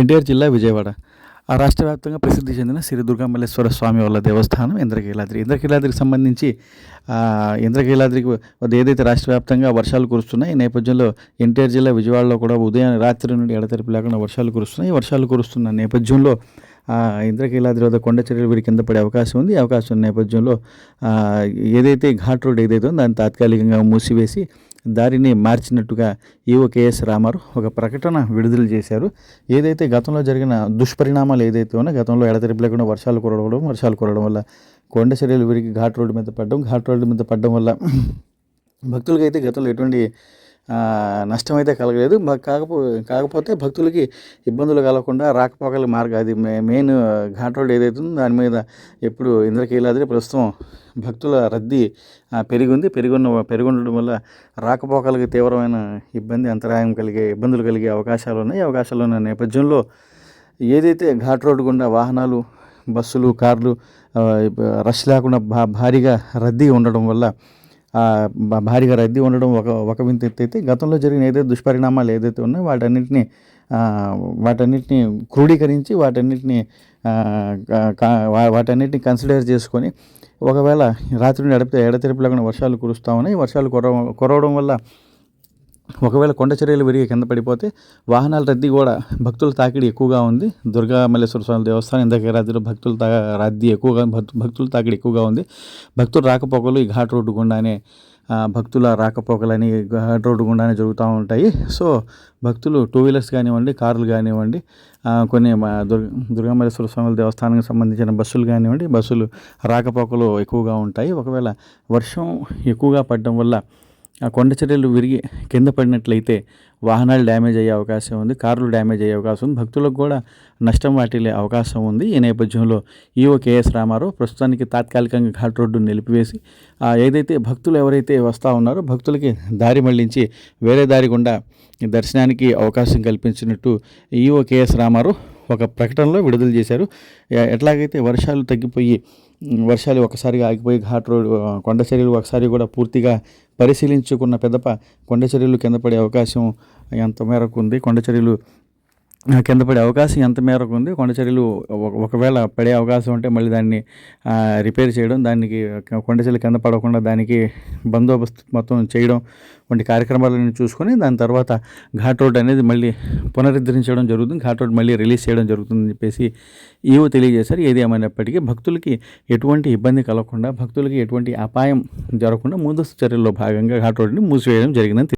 ఎన్టీఆర్ జిల్లా విజయవాడ. ఆ రాష్ట్ర వ్యాప్తంగా ప్రసిద్ధి చెందిన శ్రీ దుర్గామల్లేశ్వర స్వామి వాళ్ళ దేవస్థానం ఇంద్రకీలాద్రి. ఇంద్రకీలాద్రికి సంబంధించి ఇంద్రకీలాద్రికి ఏదైతే రాష్ట్ర వ్యాప్తంగా వర్షాలు కురుస్తున్నాయి ఈ నేపథ్యంలో ఎన్టీఆర్ జిల్లా విజయవాడలో కూడా ఉదయం రాత్రి నుండి ఎడతెరిపి లేకుండా వర్షాలు కురుస్తున్నాయి. వర్షాలు కురుస్తున్న నేపథ్యంలో ఇంద్రకీలాద్రి వద్ద కొండ చర్యలు వీరి కింద పడే అవకాశం ఉంది. అవకాశం నేపథ్యంలో ఏదైతే ఘాట్ రోడ్ ఏదైతే ఉందో దాన్ని తాత్కాలికంగా మూసివేసి దారిని మార్చినట్టుగా ఈవో కేఎస్ రామారావు ఒక ప్రకటన విడుదల చేశారు. ఏదైతే గతంలో జరిగిన దుష్పరిణామాలు ఏదైతే ఉన్నా గతంలో ఎడతెరిపి లేకుండా వర్షాలు కురవడం వర్షాలు కురవడం వల్ల కొండ చర్యలు విరిగి ఘాట్ రోడ్డు మీద పడడం ఘాట్ రోడ్డు మీద పడడం వల్ల భక్తులకైతే గతంలో ఎటువంటి నష్టం అయితే కలగలేదు. కాకపో కాకపోతే భక్తులకి ఇబ్బందులు కలగకుండా రాకపోకల మార్గం అది మెయిన్ ఘాట్ రోడ్ ఏదైతే ఉందో దాని మీద ఎప్పుడు ఇంద్రకీలాద్రి ప్రస్తుతం భక్తుల రద్దీ పెరిగింది. పెరిగి ఉంది పెరుగున్న పెరుగుండడం వల్ల రాకపోకలకి తీవ్రమైన ఇబ్బంది అంతరాయం కలిగే ఇబ్బందులు కలిగే అవకాశాలు ఉన్నాయి. అవకాశాలు ఉన్న నేపథ్యంలో ఏదైతే ఘాట్ రోడ్డు గుండా వాహనాలు బస్సులు కార్లు రష్ లేకుండా భా భారీగా రద్దీ ఉండడం వల్ల భారీగా రద్దీ ఉండడం ఒక ఒక వింత ఎత్తైతే గతంలో జరిగిన ఏదైతే దుష్పరిణామాలు ఏదైతే ఉన్నాయో వాటన్నిటిని వాటన్నిటిని క్రోడీకరించి వాటన్నిటిని వాటన్నిటిని కన్సిడర్ చేసుకొని ఒకవేళ రాత్రి నుండి ఎడత ఎడతెరిపి లేకుండా వర్షాలు కురుస్తూ ఉన్నాయి. వర్షాలు కురవ కురవడం వల్ల ఒకవేళ కొండ చర్యలు విరిగి కింద పడిపోతే వాహనాల రద్దీ కూడా భక్తుల తాకిడి ఎక్కువగా ఉంది. దుర్గా మల్లేశ్వర స్వామి దేవస్థానం ఇందాక రాత్రిలో భక్తుల తా రద్దీ ఎక్కువగా భక్తుల తాకిడి ఎక్కువగా ఉంది. భక్తులు రాకపోకలు ఈ ఘాట్ రోడ్డు గుండానే భక్తుల రాకపోకలని ఘాట్ రోడ్డు గుండానే జరుగుతూ ఉంటాయి. సో భక్తులు టూ వీలర్స్ కానివ్వండి కార్లు కానివ్వండి కొన్ని మా దుర్గ దుర్గామల్లేశ్వర స్వామి దేవస్థానానికి సంబంధించిన బస్సులు కానివ్వండి బస్సులు రాకపోకలు ఎక్కువగా ఉంటాయి. ఒకవేళ వర్షం ఎక్కువగా పడడం వల్ల ఆ కొండ చర్యలు విరిగి కింద పడినట్లయితే వాహనాలు డ్యామేజ్ అయ్యే అవకాశం ఉంది కార్లు డ్యామేజ్ అయ్యే అవకాశం ఉంది భక్తులకు కూడా నష్టం వాటిల్లే అవకాశం ఉంది. ఈ నేపథ్యంలో ఈఓ కేఎస్ రామారావు ప్రస్తుతానికి తాత్కాలికంగా ఘాట్ రోడ్డు నిలిపివేసి ఏదైతే భక్తులు ఎవరైతే వస్తూ ఉన్నారో భక్తులకి దారి మళ్ళించి వేరే దారి గుండా దర్శనానికి అవకాశం కల్పించినట్టు ఈఓ కేఎస్ రామారావు ఒక ప్రకటనలో విడుదల చేశారు. ఎట్లాగైతే వర్షాలు తగ్గిపోయి వర్షాలు ఒకసారిగా ఆగిపోయి ఘాట్ రోడ్ కొండ చర్యలు ఒకసారి కూడా పూర్తిగా పరిశీలించుకున్న పెద్దప కొండ చర్యలు కింద పడే అవకాశం ఎంత మేరకు ఉంది? కొండ చర్యలు కింద పడే అవకాశం ఎంత మేరకు ఉంది? కొండ చర్యలు ఒకవేళ పడే అవకాశం ఉంటే మళ్ళీ దాన్ని రిపేర్ చేయడం దానికి కొండ చర్యలు కింద పడకుండా దానికి బందోబస్తు మొత్తం చేయడం వంటి కార్యక్రమాలను చూసుకొని దాని తర్వాత ఘాట్ రోడ్ అనేది మళ్ళీ పునరుద్ధరించడం జరుగుతుంది. ఘాట్ రోడ్ మళ్ళీ రిలీజ్ చేయడం జరుగుతుందని చెప్పేసి ఈవో తెలియజేశారు. ఏది ఏమైనప్పటికీ భక్తులకి ఎటువంటి ఇబ్బంది కలగకుండా భక్తులకి ఎటువంటి అపాయం జరగకుండా ముందస్తు చర్యల్లో భాగంగా ఘాట్ రోడ్ని మూసివేయడం జరిగిందని